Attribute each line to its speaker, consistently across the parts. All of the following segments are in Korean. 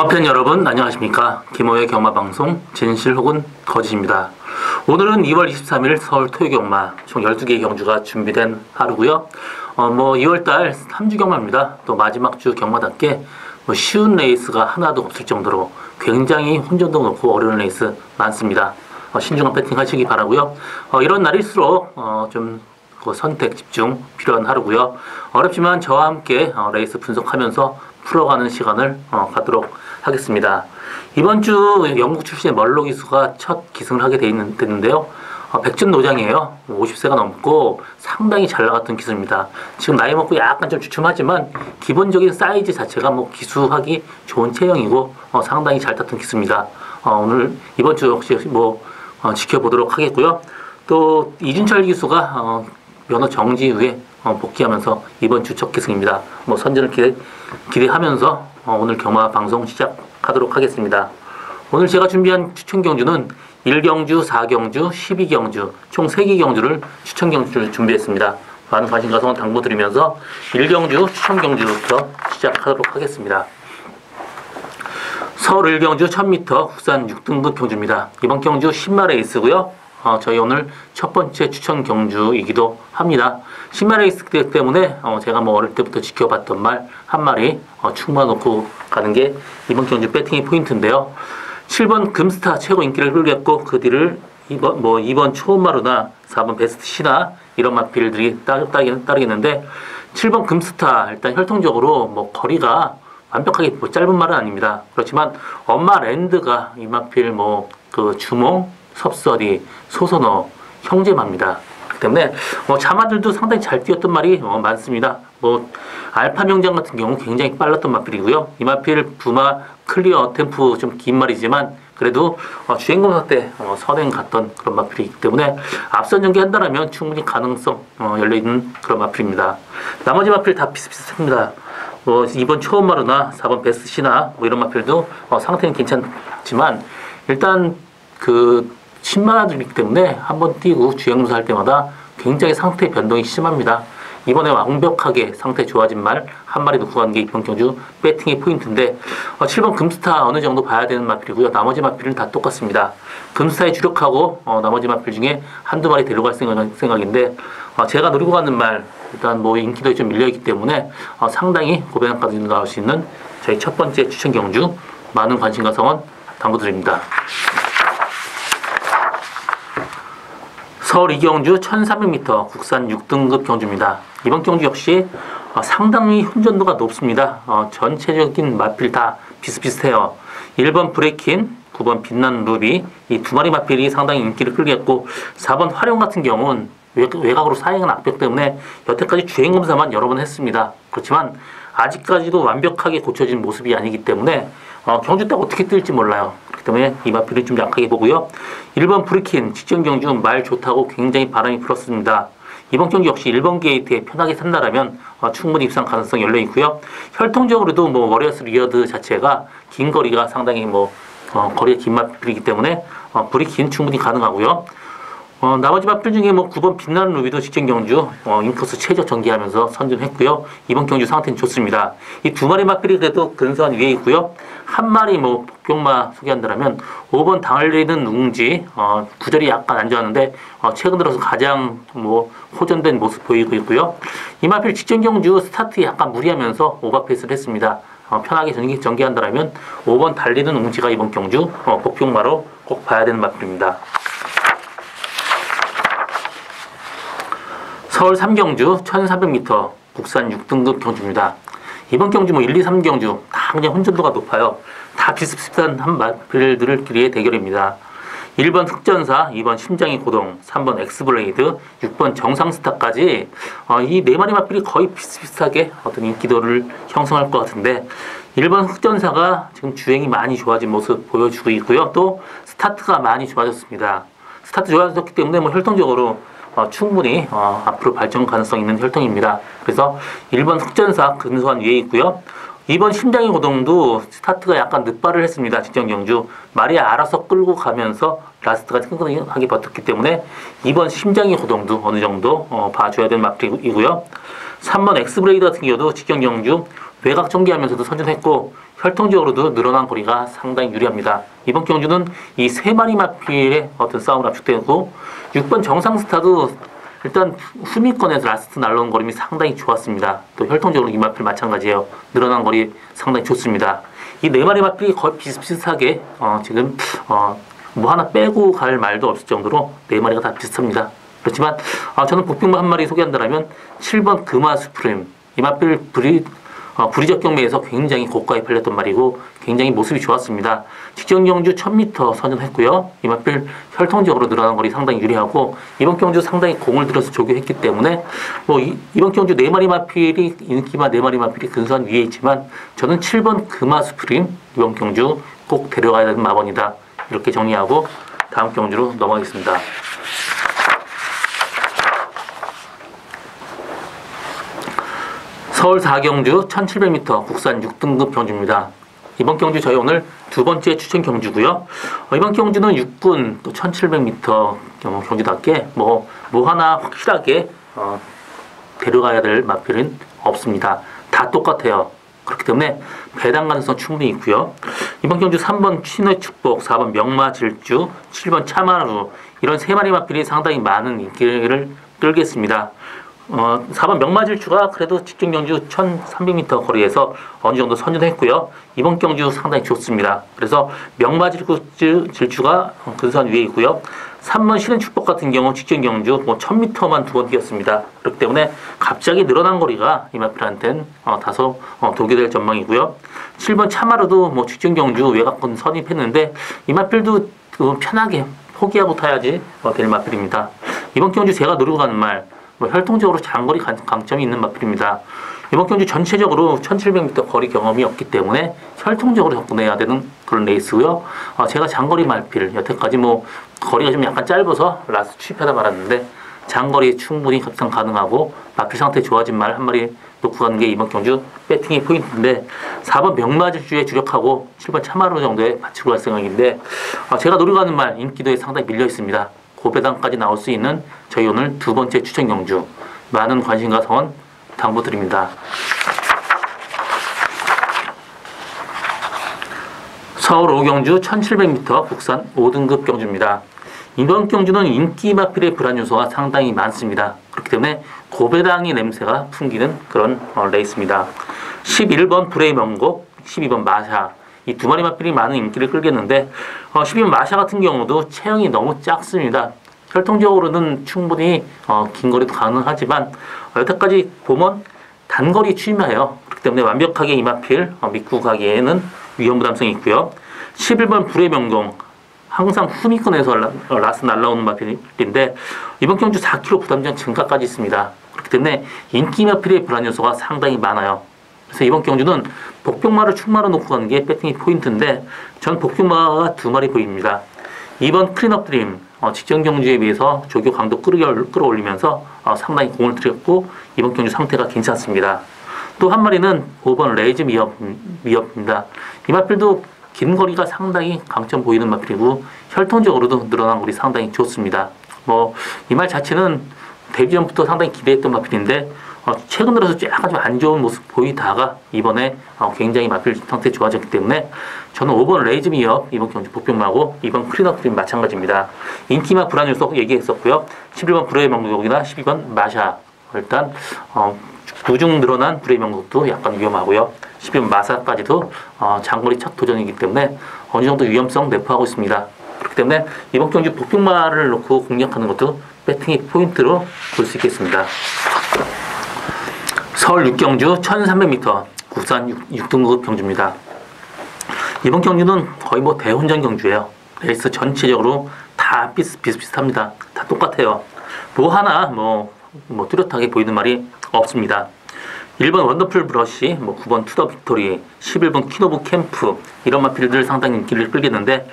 Speaker 1: 경마팬 여러분 안녕하십니까? 김호의 경마방송 진실 혹은 거짓입니다. 오늘은 2월 23일 서울 토요경마 총 12개의 경주가 준비된 하루고요. 어, 뭐 2월달 3주 경마입니다. 또 마지막 주 경마답게 뭐 쉬운 레이스가 하나도 없을 정도로 굉장히 혼전도 높고 어려운 레이스 많습니다. 어, 신중한 배팅 하시기 바라고요. 어, 이런 날일수록 어, 좀그 선택 집중 필요한 하루고요. 어렵지만 저와 함께 어, 레이스 분석하면서 풀어가는 시간을 어, 갖도록 하겠습니다. 이번 주 영국 출신의 멀로 기수가 첫 기승을 하게 됐는데요. 어, 백전 노장이에요. 50세가 넘고 상당히 잘 나갔던 기수입니다. 지금 나이 먹고 약간 좀 주춤하지만 기본적인 사이즈 자체가 뭐 기수하기 좋은 체형이고 어, 상당히 잘 탔던 기수입니다. 어, 오늘 이번 주 역시 뭐 어, 지켜보도록 하겠고요. 또 이준철 기수가 어, 면허 정지 후에 어, 복귀하면서 이번 주 첫 기승입니다. 뭐 선전을 기대, 기대하면서 어, 오늘 경마 방송 시작하도록 하겠습니다. 오늘 제가 준비한 추천 경주는 1경주, 4경주, 12경주 총 3개 경주를 추천 경주를 준비했습니다. 많은 관심 가성은 당부드리면서 1경주 추천 경주부터 시작하도록 하겠습니다. 서울 1경주 1000m 국산 6등급 경주입니다. 이번 경주 10마 레이스고요. 어, 저희 오늘 첫 번째 추천 경주이기도 합니다. 신마 레이스 때문에 어, 제가 뭐 어릴 때부터 지켜봤던 말 한 마리 어, 충만 놓고 가는 게 이번 경주 배팅의 포인트인데요. 7번 금스타 최고 인기를 끌겠고 그 뒤를 2번 뭐 2번 초음마루나 4번 베스트 시나 이런 마필들이 따르겠는데 7번 금스타 일단 혈통적으로 뭐 거리가 완벽하게 뭐 짧은 말은 아닙니다. 그렇지만 엄마 랜드가 이 마필 뭐 그 주몽 섭설이 소선어 형제마입니다. 때문에 뭐 자마들도 상당히 잘 뛰었던 말이 어, 많습니다. 뭐 알파 명장 같은 경우 굉장히 빨랐던 마필이고요. 이 마필 부마 클리어 템프 좀 긴 말이지만 그래도 어, 주행검사 때 어, 선행 갔던 그런 마필이기 때문에 앞선 전개한다면 충분히 가능성 어, 열려 있는 그런 마필입니다. 나머지 마필 다 비슷비슷합니다. 뭐 이번 초음 마르나 4번 베스트 시나 뭐 이런 마필도 어, 상태는 괜찮지만 일단 그 신만화들이기 때문에 한 번 뛰고 주행무사 할 때마다 굉장히 상태 변동이 심합니다. 이번에 완벽하게 상태 좋아진 말 한 마리 놓고 간 게 이번 경주 배팅의 포인트인데 어, 7번 금스타 어느 정도 봐야 되는 마필이고요. 나머지 마필은 다 똑같습니다. 금스타에 주력하고 어, 나머지 마필 중에 한두 마리 데려갈 생각, 인데 어, 제가 노리고 가는 말 일단 뭐 인기도 좀 밀려있기 때문에 어, 상당히 고배당까지 나올 수 있는 저희 첫 번째 추천 경주 많은 관심과 성원 당부드립니다. 서울 이경주 1300m 국산 6등급 경주입니다. 이번 경주 역시 어, 상당히 훈전도가 높습니다. 어, 전체적인 마필 다 비슷비슷해요. 1번 브레이킨, 9번 빛난 루비 이 두 마리 마필이 상당히 인기를 끌겠고 4번 활용 같은 경우는 외곽으로 사행한 악벽 때문에 여태까지 주행 검사만 여러 번 했습니다. 그렇지만 아직까지도 완벽하게 고쳐진 모습이 아니기 때문에 어, 경주 때 어떻게 뜰지 몰라요. 그렇기 때문에 이 마필을 좀 약하게 보고요. 1번 브리킨 직전 경주 말 좋다고 굉장히 바람이 불었습니다. 이번 경기 역시 1번 게이트에 편하게 산다라면 어, 충분히 입상 가능성이 열려 있고요. 혈통적으로도 뭐 워리어스 리어드 자체가 긴 거리가 상당히 뭐 어, 거리가 긴 마필이기 때문에 어, 브리킨 충분히 가능하고요. 어, 나머지 마필 중에 뭐 9번 빛나는 루비도 직전 경주 어, 인코스 최저 전개하면서 선전했고요. 이번 경주 상태는 좋습니다. 이 두 마리 마필이 그래도 근소한 위에 있고요. 한 마리 뭐 복병마 소개한다면 5번 당을리는 웅지 어, 구절이 약간 안 좋았는데 어, 최근 들어서 가장 뭐 호전된 모습 보이고 있고요. 이 마필 직전 경주 스타트 약간 무리하면서 오버페이스를 했습니다. 어, 편하게 전개, 전개한다면 5번 달리는 웅지가 이번 경주 어, 복병마로 꼭 봐야 되는 마필입니다. 서울 3경주 1300m 국산 6등급 경주입니다. 이번 경주 뭐 1, 2, 3 경주 다 그냥 혼전도가 높아요. 다 비슷비슷한 한마필들끼리의 대결입니다. 1번 흑전사, 2번 심장이 고동, 3번 엑스블레이드, 6번 정상스타까지 어, 이네 마리 마필이 거의 비슷비슷하게 어떤 인기도를 형성할 것 같은데 1번 흑전사가 지금 주행이 많이 좋아진 모습 보여주고 있고요. 또 스타트가 많이 좋아졌습니다. 스타트 좋아졌기 때문에 뭐 혈통적으로 어, 충분히 어, 앞으로 발전 가능성 있는 혈통입니다. 그래서 1번 흑전사 근소한 위에 있고요. 2번 심장의 고동도 스타트가 약간 늦발을 했습니다. 직전 경주. 말이 알아서 끌고 가면서 라스트가 끈끈하게 버텼기 때문에 2번 심장의 고동도 어느 정도 어, 봐줘야 되는 마필이고요. 3번 엑스브레이드 같은 경우도 직전 경주 외곽 전개하면서도 선전했고 혈통적으로도 늘어난 거리가 상당히 유리합니다. 이번 경주는 이 세 마리 마필의 어떤 싸움을 압축되고 6번 정상 스타도 일단 후미권에서 라스트 날라온 거림이 상당히 좋았습니다. 또 혈통적으로 이 마필 마찬가지예요. 늘어난 거리 상당히 좋습니다. 이 네 마리 마필이 거의 비슷비슷하게 어, 지금 어, 뭐 하나 빼고 갈 말도 없을 정도로 네 마리가 다 비슷합니다. 그렇지만 어, 저는 복빙마 한 마리 소개한다면 7번 금화 수프림 이 마필 브리 어, 부리적 경매에서 굉장히 고가에 팔렸던 말이고 굉장히 모습이 좋았습니다. 직전 경주 1000m 선전했고요. 이마필 혈통적으로 늘어난 거리 상당히 유리하고 이번 경주 상당히 공을 들여서 조교했기 때문에 뭐 이, 번 경주 네 마리 마필이 인기마 네 마리 마필이 근소한 위에 있지만 저는 7번 금화 스프림 이번 경주 꼭 데려가야 되는 마번이다. 이렇게 정리하고 다음 경주로 넘어가겠습니다. 서울 4경주 1700m 국산 6등급 경주입니다. 이번 경주 저희 오늘 두 번째 추천 경주고요. 어, 이번 경주는 6군 또 1700m 경주답게 뭐, 뭐 하나 확실하게 어, 데려가야 될 마필은 없습니다. 다 똑같아요. 그렇기 때문에 배당 가능성 충분히 있고요. 이번 경주 3번 신의 축복, 4번 명마 질주, 7번 차마루 이런 세 마리 마필이 상당히 많은 인기를 끌겠습니다. 어, 4번 명마질주가 그래도 직전 경주 1300m 거리에서 어느 정도 선전했고요. 이번 경주 상당히 좋습니다. 그래서 명마질주가 근소한 위에 있고요. 3번 신은 축복 같은 경우 직전 경주 뭐 1000m만 두 번 뛰었습니다. 그렇기 때문에 갑자기 늘어난 거리가 이마필한테는 어, 다소 어, 독이 될 전망이고요. 7번 차마르도 뭐 직전 경주 외곽권 선입했는데 이마필도 그 편하게 포기하고 타야지 어, 될 마필입니다. 이번 경주 제가 노리고 가는 말뭐 혈통적으로 장거리 강점이 있는 마필입니다. 이번 경주 전체적으로 1700m 거리 경험이 없기 때문에 혈통적으로 접근해야 되는 그런 레이스고요. 어, 제가 장거리 말필 여태까지 뭐 거리가 좀 약간 짧아서 라스 취입하다 말았는데 장거리 충분히 합상 가능하고 마필 상태 좋아진 말 한 마리 놓고 가는 게 이번 경주 배팅의 포인트인데 4번 명마질주에 주력하고 7번 차마루 정도에 맞추고 갈 생각인데 어, 제가 노리고 가는 말 인기도에 상당히 밀려 있습니다. 고배당까지 나올 수 있는 저희 오늘 두 번째 추천 경주 많은 관심과 성원 당부드립니다. 서울 오경주 1700m 국산 5등급 경주입니다. 이번 경주는 인기 마필의 불안 요소가 상당히 많습니다. 그렇기 때문에 고배당의 냄새가 풍기는 그런 어, 레이스입니다. 11번 불의 명곡, 12번 마샤, 이 두 마리 마필이 많은 인기를 끌겠는데 어, 12번 마샤 같은 경우도 체형이 너무 작습니다. 혈통적으로는 충분히 어, 긴 거리도 가능하지만 여태까지 보면 단거리 취임하여 그렇기 때문에 완벽하게 이마필 어, 믿고 가기에는 위험 부담성이 있고요. 11번 불의 명공 항상 후미권에서 라, 어, 라스 날라오는 마필인데 이번 경주 4kg 부담전 증가까지 있습니다. 그렇기 때문에 인기 마필의 불안 요소가 상당히 많아요. 그래서 이번 경주는 복병마를 충마로 놓고 가는 게 배팅이 포인트인데 전 복병마가 두 마리 보입니다. 2번 클린업 드림 어, 직전 경주에 비해서 조교 강도 끌어올리면서 어, 상당히 공을 들였고 이번 경주 상태가 괜찮습니다. 또 한 마리는 5번 레이즈 미업, 미업입니다. 이 마필도 긴 거리가 상당히 강점 보이는 마필이고 혈통적으로도 늘어난 거리 상당히 좋습니다. 뭐 이 말 자체는 데뷔 전부터 상당히 기대했던 마필인데 어, 최근 들어서 약간 좀 안 좋은 모습 보이다가 이번에 어, 굉장히 마필 상태 좋아졌기 때문에 저는 5번 레이즈미어 이번 경주 복병마고 이번 크리너크림 마찬가지입니다. 인기마 불안 요소 얘기했었고요. 11번 불의 명곡이나 12번 마샤 일단 어, 부중 늘어난 불의 명곡도 약간 위험하고요. 12번 마사까지도 어, 장거리 첫 도전이기 때문에 어느 정도 위험성 내포하고 있습니다. 그렇기 때문에 이번 경주 복병마를 놓고 공략하는 것도 배팅의 포인트로 볼 수 있겠습니다. 서울 육경주 1300m 국산 6, 등급 경주입니다. 이번 경주는 거의 뭐 대혼전 경주예요. 레이스 전체적으로 다 비슷, 비슷비슷합니다. 다 똑같아요. 뭐 하나 뭐, 뭐 뚜렷하게 보이는 말이 없습니다. 1번 원더풀 브러쉬, 뭐 9번 투더 빅토리, 11번 키노브 캠프 이런 마필들 상당히 인기를 끌겠는데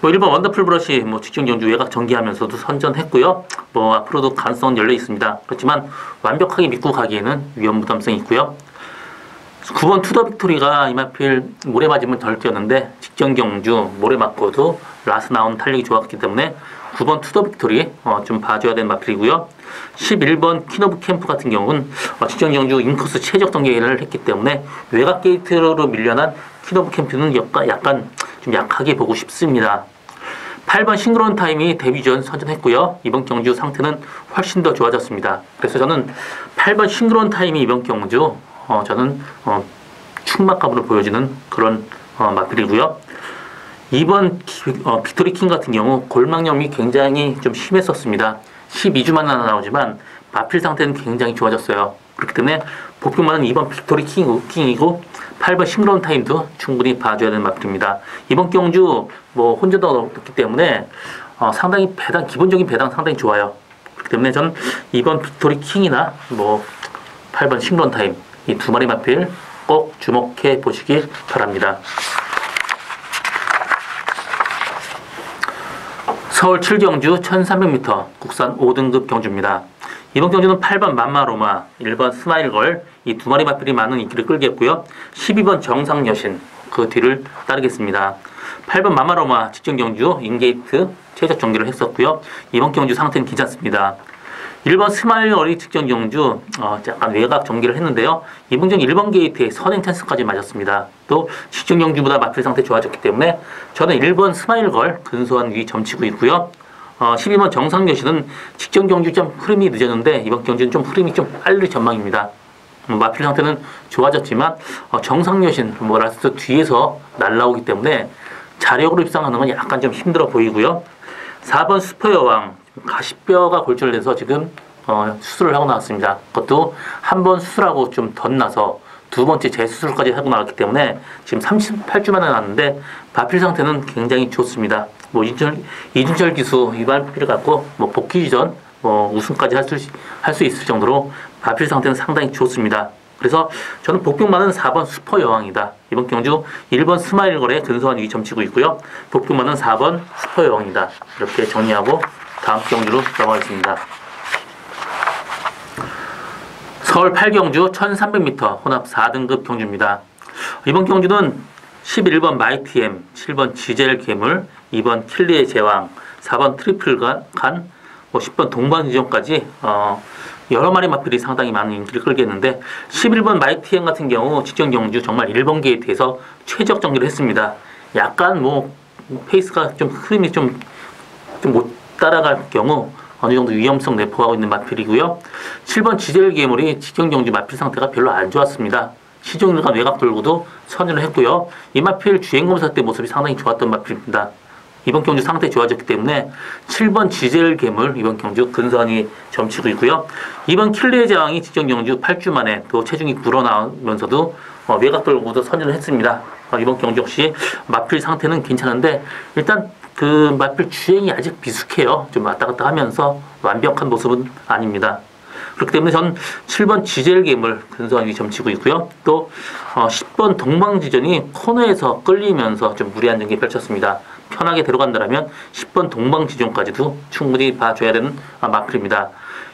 Speaker 1: 뭐 1번 원더풀 브러쉬 뭐 직전 경주 외곽 전개하면서도 선전했고요. 뭐 앞으로도 가능성은 열려 있습니다. 그렇지만 완벽하게 믿고 가기에는 위험 부담성이 있고요. 9번 투더 빅토리가 이마필 모래 맞으면 덜 뛰었는데 직전 경주 모래 맞고도 라스 나온 탄력이 좋았기 때문에 9번 투더 빅토리 어, 좀 봐줘야 되는 마필이고요. 11번 퀸오브 캠프 같은 경우는 어, 직전 경주 인코스 최적 전개를 했기 때문에 외곽 게이트로 밀려난 퀸오브 캠프는 약간, 약간 좀 약하게 보고 싶습니다. 8번 싱그런 타임이 데뷔 전 선전했고요. 이번 경주 상태는 훨씬 더 좋아졌습니다. 그래서 저는 8번 싱그런 타임이 이번 경주 어, 저는 어, 충막감으로 보여지는 그런 어, 마필이고요. 이번 기- 어, 빅토리 킹 같은 경우 골망염이 굉장히 좀 심했었습니다. 12주만 나오지만 마필 상태는 굉장히 좋아졌어요. 그렇기 때문에 복병만은 이번 빅토리 킹, 킹이고 8번 싱그러운 타임도 충분히 봐줘야 되는 마필입니다. 이번 경주 뭐 혼자도 없기 때문에 어, 상당히 배당 기본적인 배당 상당히 좋아요. 그렇기 때문에 저는 이번 빅토리 킹이나 뭐 8번 싱그러운 타임 이 두 마리 마필 꼭 주목해 보시길 바랍니다. 서울 7경주 1300m 국산 5등급 경주입니다. 이번 경주는 8번 맘마로마, 1번 스마일걸 이 두 마리 마필이 많은 인기를 끌겠고요. 12번 정상여신 그 뒤를 따르겠습니다. 8번 마마로마 직전 경주 인게이트 최적 정기를 했었고요. 이번 경주 상태는 괜찮습니다. 1번 스마일 어리 직전 경주 어, 약간 외곽 전기를 했는데요. 이번 경 1번 게이트에 선행 찬스까지 맞았습니다. 또 직전 경주보다 마필 상태 좋아졌기 때문에 저는 1번 스마일 걸 근소한 위 점치고 있고요. 어, 12번 정상 여신은 직전 경주 좀 흐름이 늦었는데 이번 경주는 좀 흐름이 좀 빨리 전망입니다. 음, 마필 상태는 좋아졌지만 어, 정상 여신 뭐랄까 뒤에서 날라오기 때문에 자력으로 입상하는 건 약간 좀 힘들어 보이고요. 4번 슈퍼 여왕 가시뼈가 골절돼서 지금 어, 수술을 하고 나왔습니다. 그것도 한 번 수술하고 좀 덧나서 두 번째 재수술까지 하고 나왔기 때문에 지금 38주 만에 나왔는데 마필 상태는 굉장히 좋습니다. 뭐 이준철, 이준철 기수 이발피를 갖고 뭐 복귀 전 뭐 우승까지 할 수 할 수 있을 정도로 마필 상태는 상당히 좋습니다. 그래서 저는 복병만은 4번 슈퍼 여왕이다. 이번 경주 1번 스마일 거래 근소한 위 점 치고 있고요. 복병만은 4번 슈퍼 여왕이다. 이렇게 정리하고 다음 경주로 넘어가겠습니다. 서울 8경주 1300m 혼합 4등급 경주입니다. 이번 경주는 11번 마이티엠, 7번 지젤 괴물, 2번 킬리의 제왕, 4번 트리플 간, 뭐 10번 동방지점까지 어, 여러 마리 마필이 상당히 많은 인기를 끌겠는데 11번 마이티엠 같은 경우 직전 경주 정말 1번 게이트에서 최적 정리를 했습니다. 약간 뭐 페이스가 좀 흐름이 좀 좀못 따라갈 경우 어느 정도 위험성 내포하고 있는 마필이고요. 7번 지젤 괴물이 직전 경주 마필 상태가 별로 안 좋았습니다. 시종일관 외곽 돌고도 선회를 했고요. 이 마필 주행검사 때 모습이 상당히 좋았던 마필입니다. 이번 경주 상태 좋아졌기 때문에 7번 지젤 괴물 이번 경주 근선이 점치고 있고요. 이번 킬레의 제왕이 직전 경주 8주 만에 또 체중이 불어나오면서도 어, 외곽 돌고도 선회를 했습니다. 어, 이번 경주 역시 마필 상태는 괜찮은데 일단 그 마필 주행이 아직 미숙해요. 좀 왔다 갔다 하면서 완벽한 모습은 아닙니다. 그렇기 때문에 전 7번 지젤 괴물 근소한이 점치고 있고요. 또 어, 10번 동방지전이 코너에서 끌리면서 좀 무리한 전개 펼쳤습니다. 편하게 들어간다면 10번 동방지전까지도 충분히 봐줘야 되는 아, 마필입니다.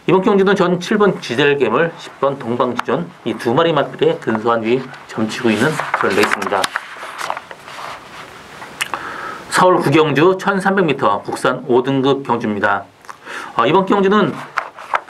Speaker 1: 이번 경주는 전 7번 지젤 괴물, 10번 동방지전 이 두 마리 마필에 근소한 위 점치고 있는 그런 레이스입니다. 서울 구경주 1300m 국산 5등급 경주입니다. 어, 이번 경주는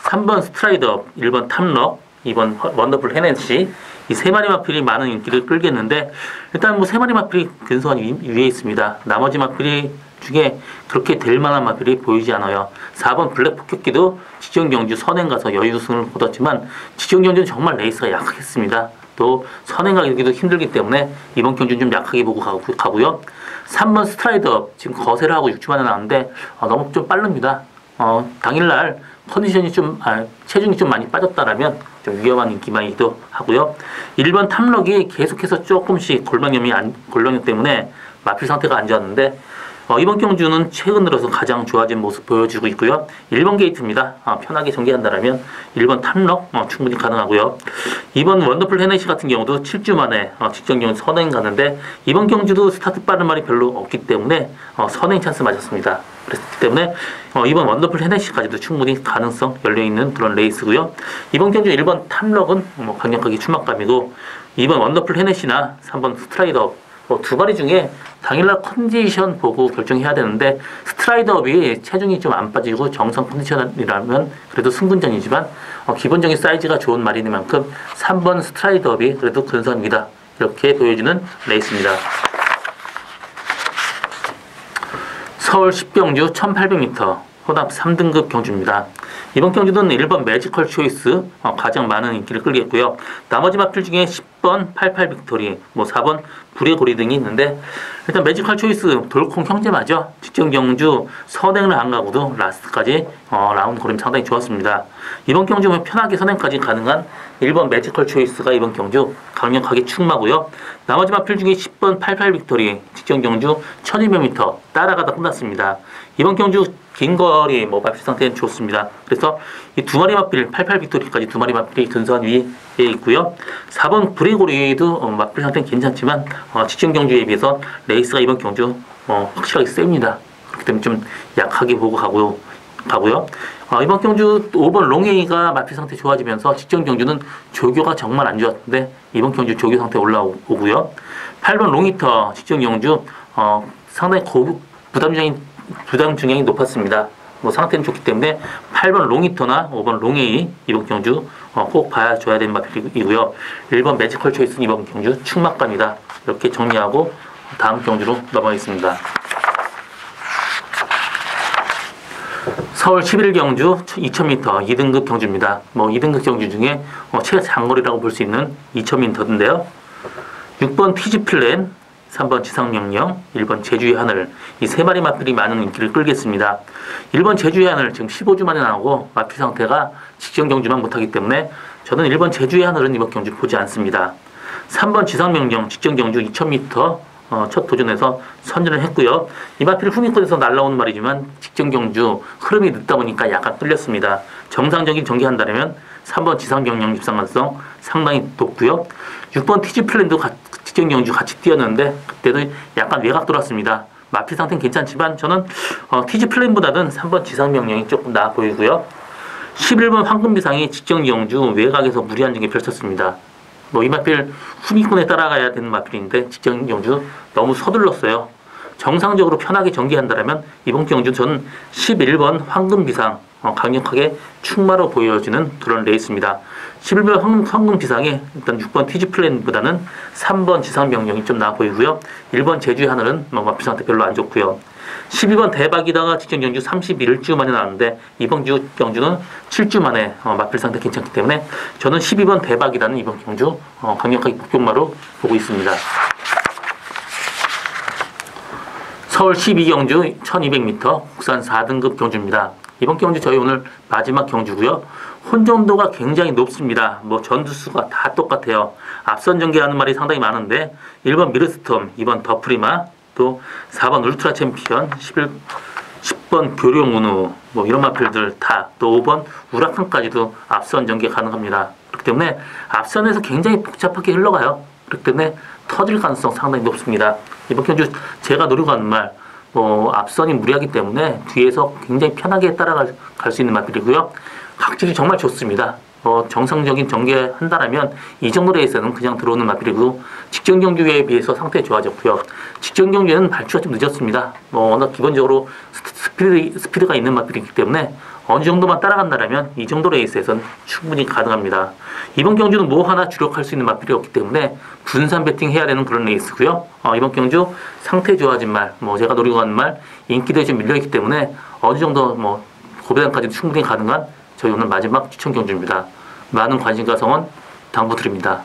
Speaker 1: 3번 스트라이더, 1번 탐럭, 2번 원더풀 헤넨시 이 세 마리 마필이 많은 인기를 끌겠는데 일단 뭐 세 마리 마필이 근소한 위, 위에 있습니다. 나머지 마필이 중에 그렇게 될 만한 마필이 보이지 않아요. 4번 블랙 폭격기도 직전 경주 선행 가서 여유승을 거뒀지만 직전 경주는 정말 레이스가 약했습니다. 또 선행 가기도 힘들기 때문에 이번 경주는 좀 약하게 보고 가고, 가고요. 3번 스트라이더 지금 거세를 하고 6주만에 나왔는데 어, 너무 좀 빠릅니다. 어, 당일날 컨디션이 좀 아, 체중이 좀 많이 빠졌다라면 좀 위험한 인기만이기도 하고요. 1번 탐럭이 계속해서 조금씩 골반염이 안, 골반염 때문에 마필 상태가 안 좋았는데 어, 이번 경주는 최근 들어서 가장 좋아진 모습 보여주고 있고요. 1번 게이트입니다. 어, 편하게 전개한다라면 1번 탐럭 어, 충분히 가능하고요. 2번 원더풀 헤네시 같은 경우도 7주 만에 어, 직전 경주 선행 가는데 이번 경주도 스타트 빠른 말이 별로 없기 때문에 어, 선행 찬스 맞았습니다. 그렇기 때문에 어, 이번 원더풀 헤네시까지도 충분히 가능성 열려있는 그런 레이스고요. 이번 경주 1번 탐럭은 뭐 강력하게 추막감이고 2번 원더풀 헤네시나 3번 스트라이더 뭐두 마리 중에 당일날 컨디션 보고 결정해야 되는데 스트라이더업이 체중이 좀 안 빠지고 정상 컨디션이라면 그래도 승분전이지만 어, 기본적인 사이즈가 좋은 마리니만큼 3번 스트라이더업이 그래도 근선입니다. 이렇게 보여주는 레이스입니다. 서울 10경주 1800m 혼합 3등급 경주입니다. 이번 경주는 1번 매지컬 초이스 어, 가장 많은 인기를 끌겠고요. 나머지 마필 중에 10번 88 빅토리, 뭐 4번 불의 고리 등이 있는데 일단 매지컬 초이스 돌콩 형제마죠. 직전 경주 선행을 안 가고도 라스트까지 어, 라운드 고름 상당히 좋았습니다. 이번 경주는 편하게 선행까지 가능한 1번 매지컬 초이스가 이번 경주 강력하게 충마고요. 나머지 마필 중에 10번 88 빅토리 직전 경주 1200m 따라가다 끝났습니다. 이번 경주 긴 거리 뭐 마필 상태는 좋습니다. 그래서 이 두 마리 마필 88 빅토리까지 두 마리 마필이 근소한 위에 있고요. 4번 브레고리도 어, 마필 상태는 괜찮지만 어, 직전 경주에 비해서 레이스가 이번 경주 어, 확실하게 셉니다. 그렇기 때문에 좀 약하게 보고 가고요. 가고요. 어, 이번 경주 5번 롱에이가 마필 상태 좋아지면서 직전 경주는 조교가 정말 안 좋았는데 이번 경주 조교 상태 올라오고요. 8번 롱히터 직전 경주 어, 상당히 고급 부담 중인 부담 중량이 높았습니다. 뭐 상태는 좋기 때문에 8번 롱히터나 5번 롱에이 이번 경주 어, 꼭 봐야 줘야 되는 마필이고요. 1번 매지컬 초이스는 이번 경주 충막갑니다. 이렇게 정리하고 다음 경주로 넘어가겠습니다. 서울 11 경주 2000m 2등급 경주입니다. 뭐 2등급 경주 중에 어, 최장거리라고 볼 수 있는 2000m인데요. 6번 피지 플랜, 3번 지상명령, 1번 제주의 하늘 이 세 마리 마필이 많은 인기를 끌겠습니다. 1번 제주의 하늘 지금 15주 만에 나오고 마필 상태가 직전 경주만 못하기 때문에 저는 1번 제주의 하늘은 이번 경주 보지 않습니다. 3번 지상명령 직전 경주 2000m 어, 첫 도전에서 선전을 했고요. 이 마필 후미권에서 날라오는 말이지만 직전 경주 흐름이 늦다 보니까 약간 끌렸습니다. 정상적인 전개한다면 3번 지상경영 입상 가능성 상당히 높고요. 6번 티지 플랜도 가, 직전 경주 같이 뛰었는데 그때도 약간 외곽 돌았습니다. 마필 상태는 괜찮지만 저는 어, 티지 플랜보다는 3번 지상명령이 조금 나아 보이고요. 11번 황금비상이 직전 경주 외곽에서 무리한 중에 펼쳤습니다. 뭐 이 마필 후미권에 따라가야 되는 마필인데 직전 경주 너무 서둘렀어요. 정상적으로 편하게 전개한다면 이번 경주 저는 11번 황금비상 어, 강력하게 충마로 보여지는 그런 레이스입니다. 11번 황금, 황금 비상에 일단 6번 티지 플랜보다는 3번 지상 명령이 좀 나아 보이고요. 1번 제주의 하늘은 뭐 마필 상태 별로 안 좋고요. 12번 대박이다가 직전 경주 31주 만에 나왔는데 이번 주 경주는 7주 만에 어, 마필 상태 괜찮기 때문에 저는 12번 대박이다는 이번 경주 어, 강력하게 복종마로 보고 있습니다. 서울 12경주 1200m 국산 4등급 경주입니다. 이번 경주 저희 오늘 마지막 경주고요. 혼종도가 굉장히 높습니다. 뭐 전두수가 다 똑같아요. 앞선 전개하는 말이 상당히 많은데 1번 미르스톰, 2번 더프리마, 또 4번 울트라 챔피언, 11, 10번 교룡운우 뭐 이런 마필들 다 또 5번 우라칸까지도 앞선 전개 가능합니다. 그렇기 때문에 앞선에서 굉장히 복잡하게 흘러가요. 그렇기 때문에 터질 가능성 상당히 높습니다. 이번 경주 제가 하는 말, 뭐 앞선이 무리하기 때문에 뒤에서 굉장히 편하게 따라갈 수 있는 마필이고요. 각질이 정말 좋습니다. 어, 정상적인 전개 한다라면 이 정도 레이스는 그냥 들어오는 마필이고 직전 경주에 비해서 상태 좋아졌고요. 직전 경주에는 발주가 좀 늦었습니다. 뭐 워낙 기본적으로 스피드, 스피드가 있는 마필이기 때문에 어느 정도만 따라간다라면 이 정도 레이스에서는 충분히 가능합니다. 이번 경주는 뭐 하나 주력할 수 있는 마필이 없기 때문에 분산 배팅 해야 되는 그런 레이스고요. 어, 이번 경주 상태 좋아진 말, 뭐 제가 노리고 가는 말, 인기도에 좀 밀려있기 때문에 어느 정도 뭐 고배당까지 충분히 가능한 저희 오늘 마지막 추천 경주입니다. 많은 관심과 성원 당부드립니다.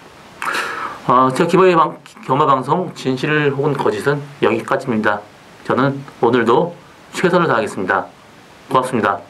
Speaker 1: 어, 제 기본의 방, 경마 방송 진실 혹은 거짓은 여기까지입니다. 저는 오늘도 최선을 다하겠습니다. 고맙습니다.